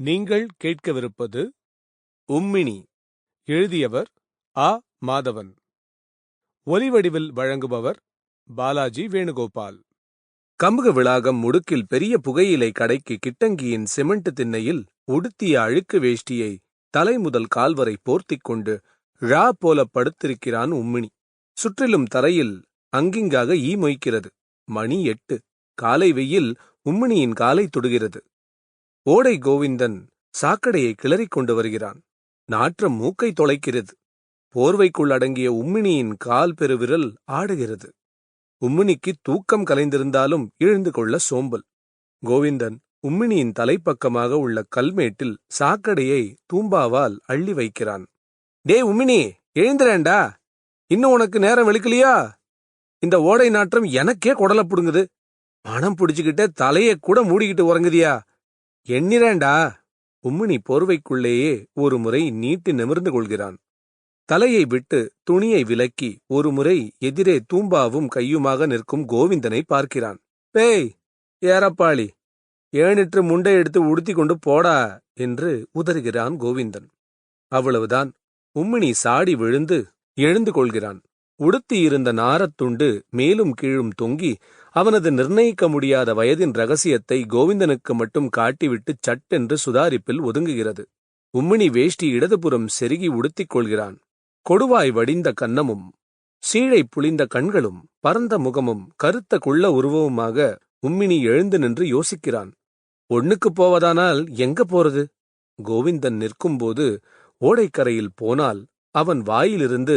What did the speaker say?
நீங்கள் கேட்கவிருப்பது உம்மினி எழுதியவர் ஆ. மாதவன். ஒலிவடிவில் வழங்குபவர் பாலாஜி வேணுகோபால். கம்புக விளாகம் முடுக்கில் பெரிய புகையிலை கடைக்கு கிட்டங்கியின் சிமெண்ட் திண்ணையில் உடுத்திய அழுக்கு வேஷ்டியை தலை முதல் கால் போர்த்திக் கொண்டு ழா போல படுத்திருக்கிறான் உம்மினி சுற்றிலும் தரையில் அங்கிங்காக ஈ மொய்க்கிறது. மணி எட்டு. காலை வெயில் உம்மினியின் காலை தொடுகிறது. ஓடை கோவிந்தன் சாக்கடையை கிளறிக் கொண்டு வருகிறான். நாற்றம் மூக்கை தொலைக்கிறது. போர்வைக்குள் அடங்கிய உம்மினியின் கால் பெருவிரல் ஆடுகிறது. உம்மினிக்கு தூக்கம் கலைந்திருந்தாலும் எழுந்து கொள்ள சோம்பல். கோவிந்தன் உம்மினியின் தலைப்பக்கமாக உள்ள கல்மேட்டில் சாக்கடையை தூம்பாவால் அள்ளி வைக்கிறான். டே உம்மினி எழுந்திரேண்டா இன்னும் உனக்கு நேரம் வெளுக்கலையா இந்த ஓடை நாற்றம் எனக்கே குடல புடுங்குது. மனம் பிடிச்சுக்கிட்டே தலையை கூட மூடிக்கிட்டு உறங்குதியா? எண்ணிறேண்டா உம்மினி போர்வைக்குள்ளேயே ஒரு முறை நீட்டி நிமிர்ந்து கொள்கிறான். தலையை விட்டு துணியை விலக்கி ஒரு முறை எதிரே தூம்பாவும் கையுமாக நிற்கும் கோவிந்தனை பார்க்கிறான். பேய் ஏறப்பாளி ஏனிற்று முண்டை எடுத்து உடுத்தி கொண்டு போடா என்று உதறுகிறான் கோவிந்தன். அவ்வளவுதான். உம்மினி சாடி விழுந்து எழுந்து கொள்கிறான். உடுத்தியிருந்த நாரத்துண்டு மேலும் கீழும் தொங்கி அவனது நிர்ணயிக்க முடியாத வயதின் ரகசியத்தை கோவிந்தனுக்கு மட்டும் காட்டிவிட்டு சட்டென்று சுதாரிப்பில் ஒதுங்குகிறது. உம்மினி வேஷ்டி இடதுபுறம் செருகி உடுத்திக் கொள்கிறான். கொடுவாய் வடிந்த கன்னமும் சீழை புளிந்த கண்களும் பரந்த முகமும் கருத்த குள்ள உருவமுமாக உம்மினி எழுந்து நின்று யோசிக்கிறான். ஒண்ணுக்குப் போவதானால் எங்க போறது? கோவிந்தன் நிற்கும்போது ஓடைக்கரையில் போனால் அவன் வாயிலிருந்து